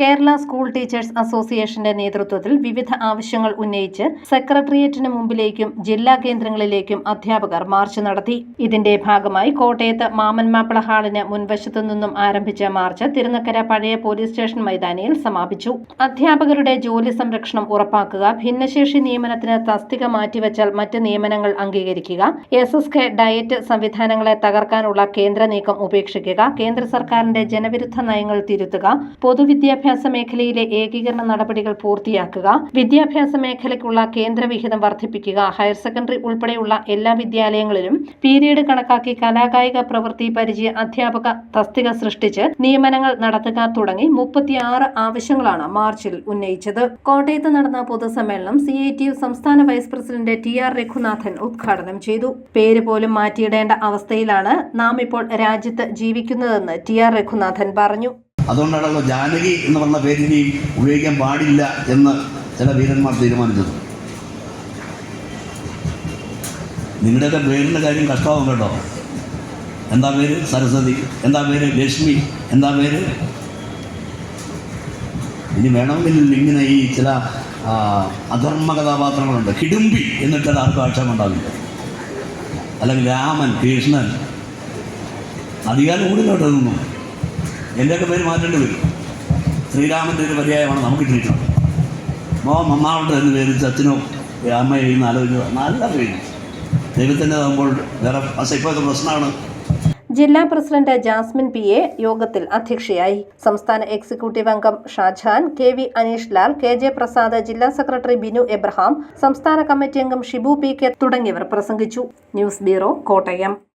Kerala school teachers അസോസിയേഷന്റെ നേതൃത്വത്തിൽ വിവിധ ആവശ്യങ്ങൾ ഉന്നയിച്ച് സെക്രട്ടേറിയറ്റിന് മുമ്പിലേക്കും ജില്ലാ കേന്ദ്രങ്ങളിലേക്കും അധ്യാപകർ മാർച്ച് നടത്തി. ഇതിന്റെ ഭാഗമായി കോട്ടയത്ത് മാമൻമാപ്പിള ഹാളിന് മുൻവശത്തു നിന്നും ആരംഭിച്ച മാർച്ച് തിരുനക്കര പഴയ പോലീസ് സ്റ്റേഷൻ മൈതാനിയിൽ സമാപിച്ചു. അധ്യാപകരുടെ ജോലി സംരക്ഷണം ഉറപ്പാക്കുക ഭിന്നശേഷി നിയമനത്തിന് തസ്തിക മാറ്റിവെച്ചാൽ മറ്റ് നിയമനങ്ങൾ അംഗീകരിക്കുക എസ് എസ് കെ ഡയറ്റ് സംവിധാനങ്ങളെ തകർക്കാനുള്ള കേന്ദ്ര നീക്കം ഉപേക്ഷിക്കുക കേന്ദ്ര സർക്കാരിന്റെ ജനവിരുദ്ധ നയങ്ങൾ തിരുത്തുക പൊതുവിദ്യാഭ്യാസ മേഖലയിലെ ഏകീകരണ നടപടികൾ പൂർത്തിയാക്കുക വിദ്യാഭ്യാസ മേഖലയ്ക്കുള്ള കേന്ദ്ര വിഹിതം വർദ്ധിപ്പിക്കുക ഹയർ സെക്കൻഡറി ഉൾപ്പെടെയുള്ള എല്ലാ വിദ്യാലയങ്ങളിലും പീരീഡ് കണക്കാക്കി കലാകായിക പ്രവൃത്തി പരിചയ അധ്യാപക തസ്തിക സൃഷ്ടിച്ച് നിയമനങ്ങൾ നടത്തുക തുടങ്ങി മുപ്പത്തിയാറ് ആവശ്യങ്ങളാണ് മാർച്ചിൽ ഉന്നയിച്ചത്. കോട്ടയത്ത് നടന്ന പൊതുസമ്മേളനം സി ഐ ടി യു സംസ്ഥാന vice president T R Raghunathan ഉദ്ഘാടനം ചെയ്തു. പേര് പോലും മാറ്റിയിടേണ്ട അവസ്ഥയിലാണ് നാം ഇപ്പോൾ രാജ്യത്ത് ജീവിക്കുന്നതെന്ന് ടി ആർ രഘുനാഥൻ പറഞ്ഞു. അതുകൊണ്ടാണല്ലോ ജാനകി എന്ന് പറഞ്ഞ പേര് ഇനി ഉപയോഗിക്കാൻ പാടില്ല എന്ന് ചില വീരന്മാർ തീരുമാനിച്ചത്. നിങ്ങളുടെയൊക്കെ പേരിന്റെ കാര്യം കഷ്ടമാവും കേട്ടോ. എന്താ പേര്? സരസ്വതി. എന്താ പേര്? ലക്ഷ്മി. എന്താ പേര്? ഇനി വേണമെങ്കിൽ ഇങ്ങനെ ഈ ചില അധർമ്മ കഥാപാത്രങ്ങളുണ്ട്. കിടുമ്പി എന്നിട്ട് ആർക്കും ആക്ഷേപം ഉണ്ടാവില്ല. അല്ലെങ്കിൽ രാമൻ കൃഷ്ണൻ. അധികാരം കൂടി നിന്നു. എന്റെയൊക്കെ പേര് മാറ്റേണ്ടി വരും? ശ്രീരാമന്റെ ഒരു പര്യായമാണ് നമുക്ക് കിട്ടിയിട്ടുള്ളത്. മോ നന്നാവട്ടെ എന്ന് പേര് അച്ഛനോ അമ്മയോ ഇന്ന് ആലോചിക്കുക നല്ല പേര്. ദൈവത്തിന്റെ ആകുമ്പോൾ വേറെ ഇപ്പോഴത്തെ പ്രശ്നമാണ്. ജില്ലാ പ്രസിഡന്റ് ജാസ്മിൻ പി എ യോഗത്തിൽ അധ്യക്ഷയായി. സംസ്ഥാന എക്സിക്യൂട്ടീവ് അംഗം Shajan K V Aneesh Lal K J Prasad ജില്ലാ സെക്രട്ടറി ബിനു എബ്രഹാം സംസ്ഥാന കമ്മിറ്റി അംഗം ഷിബു പി കെ തുടങ്ങിയവർ പ്രസംഗിച്ചു. News bureau Kottayam.